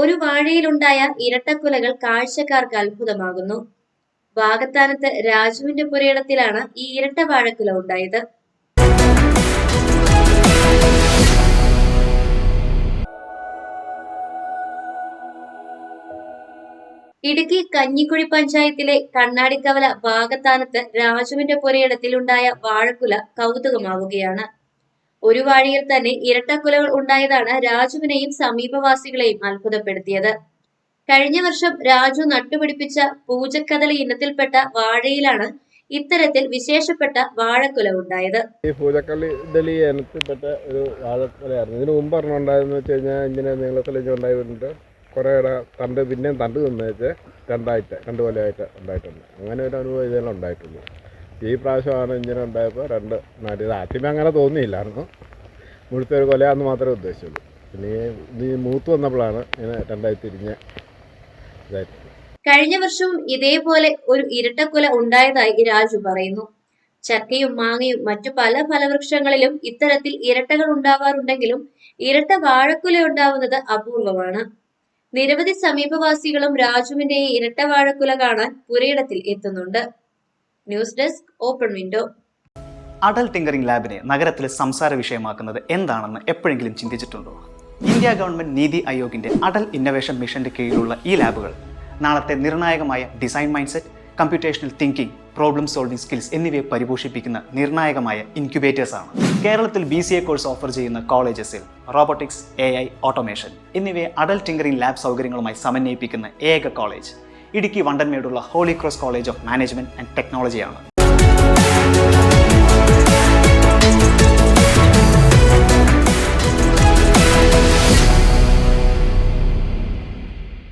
ഒരു വാഴയിലുണ്ടായ ഇരട്ടക്കുലകൾ കാഴ്ചക്കാർക്ക് അത്ഭുതമാകുന്നു. വാഗത്താനത്ത് രാജുവിന്റെ പുരയിടത്തിലാണ് ഈ ഇരട്ട വാഴക്കുല ഉണ്ടായത്. ഇടുക്കി കഞ്ഞിക്കുഴി പഞ്ചായത്തിലെ കണ്ണാടിക്കവല ഭാഗത്താനത്ത് രാജുവിന്റെ പുരയിടത്തിലുണ്ടായ വാഴക്കുല കൗതുകമാവുകയാണ്. ഒരു വാഴയിൽ തന്നെ ഇരട്ടക്കുലകൾ ഉണ്ടായതാണ് രാജുവിനെയും സമീപവാസികളെയും അത്ഭുതപ്പെടുത്തിയത്. കഴിഞ്ഞ വർഷം രാജു നട്ടുപിടിപ്പിച്ച പൂജക്കദളി ഇനത്തിൽപ്പെട്ട വാഴയിലാണ് ഇത്തരത്തിൽ വിശേഷപ്പെട്ട വാഴക്കുല ഉണ്ടായത്. ഈ പൂജക്കള്ളി ഇനത്തിൽപ്പെട്ട ഒരു വാഴക്കുലയായിരുന്നു. ഇതിനു മുമ്പ് പറഞ്ഞുണ്ടായെന്ന് വെച്ച് കഴിഞ്ഞാൽ ഇങ്ങനെ നീളത്തിലേക്ക് ഉണ്ടായിട്ടുണ്ട്. കുറേ തണ്ട് പിന്നെയും തണ്ട് തിന്നേച്ച് രണ്ടായിട്ട് രണ്ട് കൊലയായിട്ട് ഉണ്ടായിട്ടുണ്ട്. അങ്ങനെ ഒരു അനുഭവം ഇതെല്ലാം ഉണ്ടായിട്ടുള്ളൂ ഈ പ്രാവശ്യമാണ് ഇങ്ങനെ ഉണ്ടായപ്പോൾ രണ്ട് ഇത് ആദ്യമേ അങ്ങനെ തോന്നിയില്ലായിരുന്നു. മുഴുത്ത ഒരു കൊലയാന്ന് മാത്രമേ ഉദ്ദേശിച്ചുള്ളൂ. പിന്നെ ഈ മൂത്ത് വന്നപ്പോഴാണ് ഇങ്ങനെ രണ്ടായി തിരിഞ്ഞ കഴിഞ്ഞ വർഷവും ഇതേപോലെ ഒരു ഇരട്ടക്കുല ഉണ്ടായതായി രാജു പറയുന്നു. ചക്കയും മാങ്ങയും മറ്റു പല ഫലവൃക്ഷങ്ങളിലും ഇത്തരത്തിൽ ഇരട്ടകൾ ഉണ്ടാവാറുണ്ടെങ്കിലും ഇരട്ട വാഴക്കുല ഉണ്ടാവുന്നത് അപൂർവമാണ്. നിരവധി സമീപവാസികളും രാജുവിന്റെ ഇരട്ട വാഴക്കുല കാണാൻ പുരയിടത്തിൽ എത്തുന്നുണ്ട്. News desk open window. Atal tinkering ലാബിനെ നഗരത്തിലെ സംസാര വിഷയമാക്കുന്നത് എന്താണെന്ന് എപ്പോഴെങ്കിലും ചിന്തിച്ചിട്ടുണ്ടോ? ഇന്ത്യ ഗവൺമെന്റ് നീതി ആയോഗിന്റെ അടൽ ഇന്നൊവേഷൻ മിഷന്റെ കീഴിലുള്ള ഈ ലാബുകൾ നാളത്തെ നിർണായകമായ design mind set computational thinking problem solving skills എന്നിവയെ പരിപോഷിപ്പിക്കുന്ന നിർണായകമായ ഇൻക്യുബേറ്റേഴ്സ് ആണ്. കേരളത്തിൽ B C A course offer ചെയ്യുന്ന കോളേജസിൽ റോബോട്ടിക്സ് എ ഐ ഓട്ടോമേഷൻ എന്നിവയെ അടൽ ടിങ്കറിംഗ് ലാബ് സൗകര്യങ്ങളുമായി സമന്വയിപ്പിക്കുന്ന ഏക college Idukki വണ്ടൻമേടുള്ള holy cross college of management and ടെക്നോളജിയാണ്